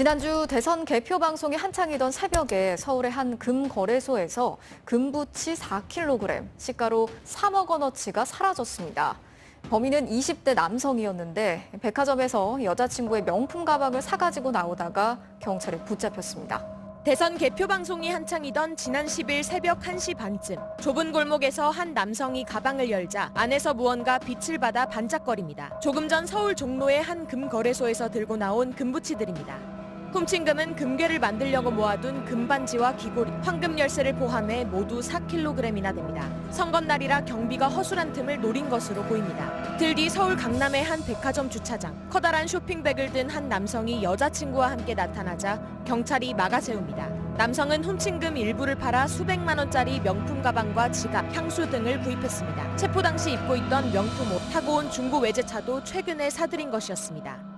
지난주 대선 개표 방송이 한창이던 새벽에 서울의 한 금 거래소에서 금부치 4kg, 시가로 3억 원어치가 사라졌습니다. 범인은 20대 남성이었는데 백화점에서 여자친구의 명품 가방을 사가지고 나오다가 경찰에 붙잡혔습니다. 대선 개표 방송이 한창이던 지난 10일 새벽 1시 반쯤 좁은 골목에서 한 남성이 가방을 열자 안에서 무언가 빛을 받아 반짝거립니다. 조금 전 서울 종로의 한 금거래소에서 들고 나온 금부치들입니다. 훔친 금은 금괴를 만들려고 모아둔 금반지와 귀고리, 황금 열쇠를 포함해 모두 4kg이나 됩니다. 선거날이라 경비가 허술한 틈을 노린 것으로 보입니다. 들뒤 서울 강남의 한 백화점 주차장, 커다란 쇼핑백을 든 한 남성이 여자친구와 함께 나타나자 경찰이 막아세웁니다. 남성은 훔친 금 일부를 팔아 수백만 원짜리 명품 가방과 지갑, 향수 등을 구입했습니다. 체포 당시 입고 있던 명품 옷, 타고 온 중고 외제차도 최근에 사들인 것이었습니다.